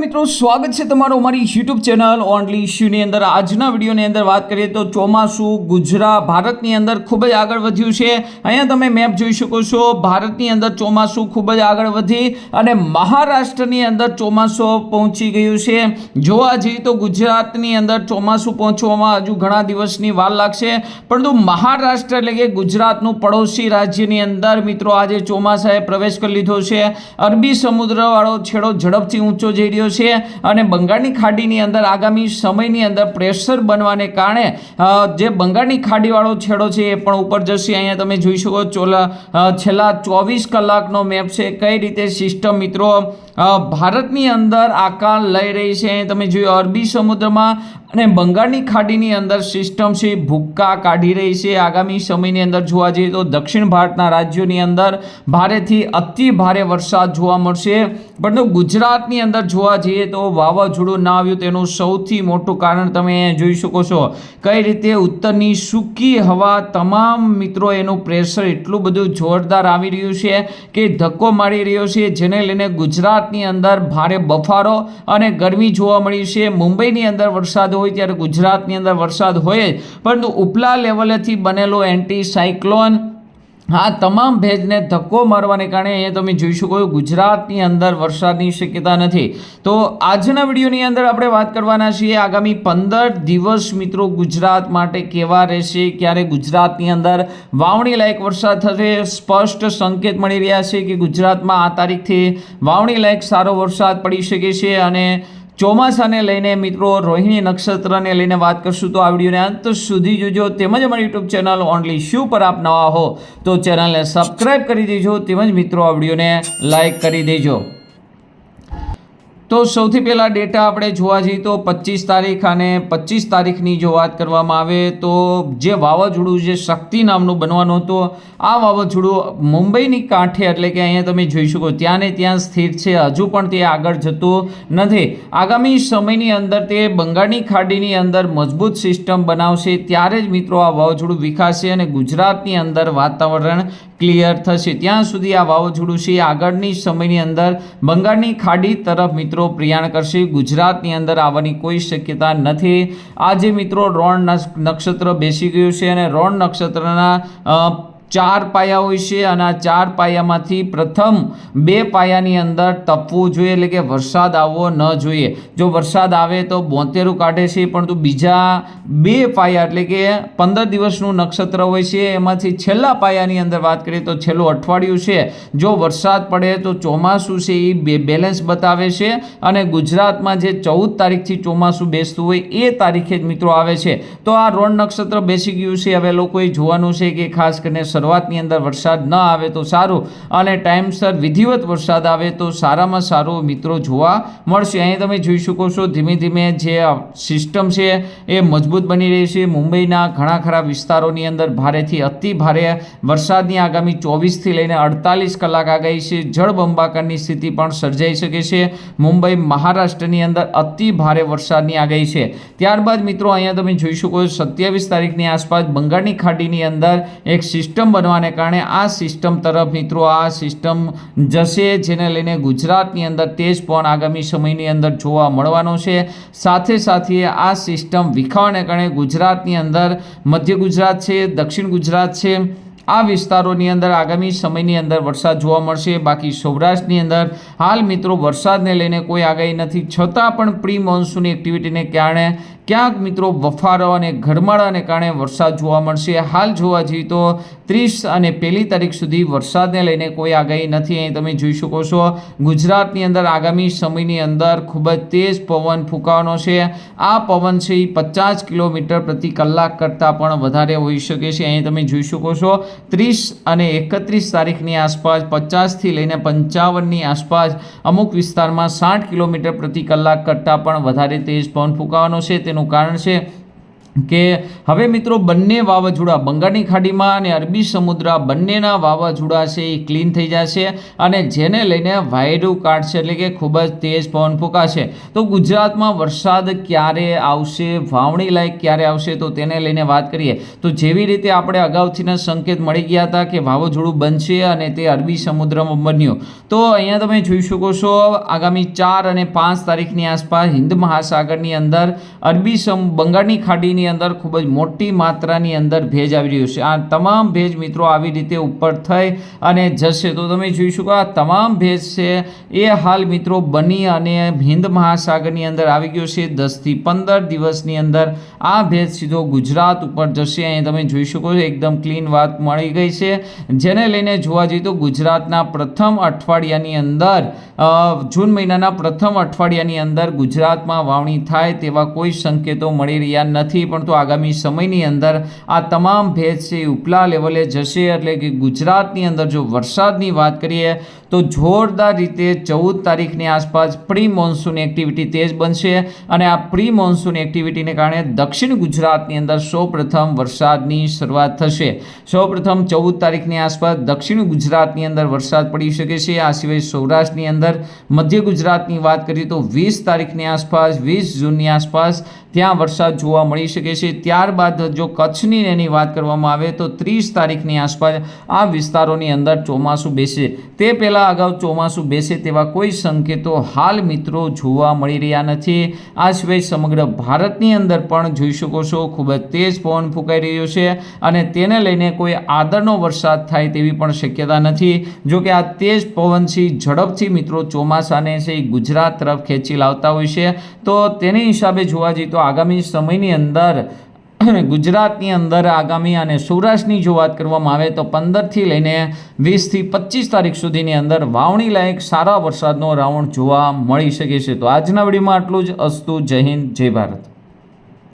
મિત્રો, સ્વાગત છે તમારું અમારી યુટ્યુબ ચેનલ ઓનલી ઇશ્યુની અંદર. આજના વિડીયોની અંદર વાત કરીએ તો ચોમાસું ગુજરાત, ભારતની અંદર ખૂબ જ આગળ વધ્યું છે. અહીંયા તમે મેપ જોઈ શકો છો, ભારતની અંદર ચોમાસું ખૂબ જ આગળ વધી અને મહારાષ્ટ્રની અંદર ચોમાસું પહોંચી ગયું છે. જોવા જઈએ તો ગુજરાતની અંદર ચોમાસું પહોંચવામાં હજુ ઘણા દિવસની વાર લાગશે. પરંતુ મહારાષ્ટ્ર એટલે કે ગુજરાતનું પડોશી રાજ્યની અંદર મિત્રો, આજે ચોમાસાએ પ્રવેશ કરી લીધો છે. અરબી સમુદ્રવાળો છેડો ઝડપથી ઊંચો જઈ રહ્યો છે અને બંગાળની ખાડીની અંદર આગામી સમયની અંદર પ્રેશર બનવાને કારણે જે બંગાળની ખાડીવાળો છેડો છે એ પણ ઉપર જશે. અહીંયા તમે જોઈ શકો ચોલા છેલ્લા ચોવીસ કલાકનો મેપ છે. કઈ રીતે સિસ્ટમ મિત્રો ભારતની અંદર આકાર લઈ રહી છે. તમે જોયું અરબી સમુદ્રમાં અને બંગાળની ખાડીની અંદર સિસ્ટમ છે, ભૂક્કા કાઢી રહી છે. આગામી સમયની અંદર જોવા જઈએ તો દક્ષિણ ભારતના રાજ્યોની અંદર ભારેથી અતિ ભારે વરસાદ જોવા મળશે. પરંતુ ગુજરાતની અંદર જોવા જઈએ તો વાવાઝોડું ના આવ્યું તેનું સૌથી મોટું કારણ તમે જોઈ શકો છો. કઈ રીતે ઉત્તરની સૂકી હવા તમામ મિત્રો એનું પ્રેશર એટલું બધું જોરદાર આવી રહ્યું છે કે ધક્કો મારી રહ્યો છે. જેને લઈને ગુજરાતની અંદર ભારે બફારો અને ગરમી જોવા મળી છે. મુંબઈની અંદર વરસાદ હોય ત્યારે ગુજરાતની અંદર વરસાદ હોય પરંતુ ઉપલા લેવલેથી બનેલો એન્ટી સાયક્લોન આ તમામ ભેજને ધક્કો મારવાને કારણે અહીંયા તમે જોઈ શકો ગુજરાતની અંદર વરસાદની શક્યતા નથી. તો આજના વિડીયોની અંદર આપણે વાત કરવાના છીએ, આગામી પંદર દિવસ મિત્રો ગુજરાત માટે કેવા રહેશે, ક્યારે ગુજરાતની અંદર વાવણી લાયક વરસાદ થશે. સ્પષ્ટ સંકેત મળી રહ્યા છે કે ગુજરાતમાં આ તારીખથી વાવણી લાયક સારો વરસાદ પડી શકે છે અને ચોમાસાને લઈને મિત્રો, રોહિણી નક્ષત્રને લઈને વાત કરશું તો આ વિડીયોને અંત સુધી જોજો. તેમજ અમારી યુટ્યુબ ચેનલ ઓનલી શું પર આપ નવા હો તો ચેનલને સબસ્ક્રાઈબ કરી દેજો. તેમજ મિત્રો, આ વિડીયોને લાઈક કરી દેજો. તો સૌથી પહેલાં ડેટા આપણે જોવા જઈએ તો પચીસ તારીખ અને પચીસ તારીખની જો વાત કરવામાં આવે તો જે વાવાઝોડું જે શક્તિ નામનું બનવાનું હતું, આ વાવાઝોડું મુંબઈની કાંઠે એટલે કે અહીંયા તમે જોઈ શકો ત્યાં ને ત્યાં સ્થિર છે. હજુ પણ તે આગળ જતું નથી. આગામી સમયની અંદર તે બંગાળની ખાડીની અંદર મજબૂત સિસ્ટમ બનાવશે. ત્યારે જ મિત્રો આ વાવાઝોડું વિકાસશે અને ગુજરાતની અંદર વાતાવરણ ક્લિયર થશે. ત્યાં સુધી આ વાવાઝોડું છે. આગળની સમયની અંદર બંગાળની ખાડી તરફ મિત્રો પ્રયાણ કરશે. ગુજરાતની અંદર આવવાની કોઈ શક્યતા નથી. આજે મિત્રો રોણ નક્ષ- નક્ષત્ર બેસી ગયું છે અને રોણ નક્ષત્રના ચાર પાયા હોય છે અને આ ચાર પાયામાંથી પ્રથમ બે પાયાની અંદર તપવું જોઈએ, એટલે કે વરસાદ આવવો ન જોઈએ. જો વરસાદ આવે તો બોતેરું કાઢે છે, પરંતુ બીજા બે પાયા, એટલે કે પંદર દિવસનું નક્ષત્ર હોય છે, એમાંથી છેલ્લા પાયાની અંદર વાત કરીએ તો છેલ્લું અઠવાડિયું છે. જો વરસાદ પડે તો ચોમાસું છે, એ બે બેલેન્સ બતાવે છે અને ગુજરાતમાં જે ચૌદ તારીખથી ચોમાસું બેસતું હોય, એ તારીખે જ મિત્રો આવે છે. તો આ રોણ નક્ષત્ર બેસી ગયું છે. હવે લોકોએ જોવાનું છે કે ખાસ કરીને શરૂઆતની અંદર વરસાદ ન આવે તો સારું અને ટાઈમસર વિધિવત વરસાદ આવે તો સારામાં સારું મિત્રો જોવા મળશે. અહીં તમે જોઈ શકો છો ધીમે ધીમે જે સિસ્ટમ છે એ મજબૂત બની રહી છે. મુંબઈના ઘણા ખરા વિસ્તારોની અંદર ભારેથી અતિ ભારે વરસાદની આગામી ચોવીસથી લઈને અડતાલીસ કલાક આગાહી છે. જળબંબાકારની સ્થિતિ પણ સર્જાઈ શકે છે. મુંબઈ, મહારાષ્ટ્રની અંદર અતિ ભારે વરસાદની આગાહી છે. ત્યારબાદ મિત્રો અહીંયા તમે જોઈ શકો છો સત્યાવીસ તારીખની આસપાસ બંગાળની ખાડીની અંદર એક સિસ્ટમ બનવાને કારણે આ સિસ્ટમ તરફ મિત્રો, આ સિસ્ટમ જશે, જેને લઈને ગુજરાતની અંદર તેજ પણ આગામી સમયની અંદર જોવા મળવાનો છે. સાથે સાથે આ સિસ્ટમ વિખાવાને કારણે ગુજરાતની અંદર મધ્ય ગુજરાત છે, દક્ષિણ ગુજરાત છે, આ વિસ્તારોની અંદર આગામી સમયની અંદર વરસાદ જોવા મળશે. બાકી સૌરાષ્ટ્રની અંદર હાલ મિત્રો વરસાદને લઈને કોઈ આગાહી નથી. છતાં પણ પ્રી મોન્સૂન એક્ટિવિટીને કારણે ક્યાંક મિત્રો બફારો અને ગરમાળાને કારણે વરસાદ જોવા મળશે. હાલ જોવા જઈએ તો ત્રીસ અને પહેલી તારીખ સુધી વરસાદને લઈને કોઈ આગાહી નથી. અહીં તમે જોઈ શકો છો, ગુજરાતની અંદર આગામી સમયની અંદર ખૂબ જ તેજ પવન ફૂંકાવાનો છે. આ પવન છે એ પચાસ કિલોમીટર પ્રતિ કલાક કરતાં પણ વધારે હોઈ શકે છે. અહીં તમે જોઈ શકો છો, ત્રીસ અને એકત્રીસ તારીખની આસપાસ, પચાસથી લઈને પંચાવનની આસપાસ અમુક વિસ્તારમાં સાઠ કિલોમીટર પ્રતિ કલાક કરતાં પણ વધારે તેજ પવન ફૂંકાવાનો છે. તેનું કારણ છે કે હવે મિત્રો બંને વાવાઝોડા, બંગાળની ખાડીમાં અને અરબી સમુદ્ર બંનેના વાવાઝોડા છે એ ક્લીન થઈ જશે અને જેને લઈને વાયડું કાઢશે એટલે કે ખૂબ જ તેજ પવન ફૂંકાશે. તો ગુજરાતમાં વરસાદ ક્યારે આવશે, વાવણી લાયક ક્યારે આવશે, તો તેને લઈને વાત કરીએ. તો જેવી રીતે આપણે અગાઉથીના સંકેત મળી ગયા હતા કે વાવાઝોડું બનશે અને તે અરબી સમુદ્રમાં બન્યું. તો અહીંયા તમે જોઈ શકો છો, આગામી ચાર અને પાંચ તારીખની આસપાસ હિન્દ મહાસાગરની અંદર અરબી સમ, બંગાળની ખાડીની અંદર ખૂબ જ મોટી માત્રાની અંદર ભેજ આવી રહ્યું છે. આ તમામ ભેજ મિત્રો આવી રીતે ઉપર થઈ અને જશે. તો તમે જોઈ શકો આ તમામ ભેજ છે એ હાલ મિત્રો બની અને હિન્દ મહાસાગરની અંદર આવી ગયો છે. દસથી પંદર દિવસની અંદર આ ભેજ સીધો ગુજરાત ઉપર જશે. અહીં તમે જોઈ શકો છો, એકદમ ક્લીન વાત મળી ગઈ છે. જેને લઈને જોવા જઈએ તો ગુજરાતના પ્રથમ અઠવાડિયાની અંદર જૂન મહિનાના પ્રથમ અઠવાડિયાની અંદર ગુજરાતમાં વાવણી થાય તેવા કોઈ સંકેતો મળી રહ્યા નથી. પરંતુ આગામી સમયની અંદર આ તમામ ભેજ છે એ ઉપલા લેવલે જશે. એટલે કે ગુજરાતની અંદર જો વરસાદની વાત કરીએ તો જોરદાર રીતે ચૌદ તારીખની આસપાસ પ્રી મોન્સૂન એક્ટિવિટી તેજ બનશે. અને આ પ્રી મોન્સૂન એક્ટિવિટીને કારણે દક્ષિણ ગુજરાતની અંદર સૌપ્રથમ વરસાદની શરૂઆત થશે. સૌપ્રથમ ચૌદ તારીખની આસપાસ દક્ષિણ ગુજરાતની અંદર વરસાદ પડી શકે છે. આ સિવાય સૌરાષ્ટ્રની અંદર મધ્ય ગુજરાતની વાત કરીએ તો વીસ તારીખની આસપાસ, વીસ જૂનની આસપાસ ત્યાં વરસાદ જોવા મળી શકે છે. ત્યારબાદ જો કચ્છની એની વાત કરવામાં આવે તો ત્રીસ તારીખની આસપાસ આ વિસ્તારોની અંદર ચોમાસું બેસે. તે પહેલાં અગાઉ ચોમાસું બેસે તેવા કોઈ સંકેતો હાલ મિત્રો જોવા મળી રહ્યા નથી. આ સિવાય સમગ્ર ભારતની અંદર પણ જોઈ શકો છો, ખૂબ જ તેજ પવન ફૂંકાઈ રહ્યો છે અને તેને લઈને કોઈ આદરનો વરસાદ થાય તેવી પણ શક્યતા નથી. જોકે આ તેજ પવનથી ઝડપથી મિત્રો ચોમાસાને છે ગુજરાત તરફ ખેંચી લાવતા હોય છે. તો તેની હિસાબે જોવા જઈએ તો આગામી સમયની અંદર ગુજરાતની અંદર આગામી અને સૌરાષ્ટ્રની જો વાત કરવામાં આવે તો પંદરથી લઈને વીસથી પચીસ તારીખ સુધીની અંદર વાવણી લાયક સારા વરસાદનો રાઉન્ડ જોવા મળી શકે છે. તો આજના વિડીયોમાં આટલું જ. અસ્તુ, જય હિન્દ, જય ભારત.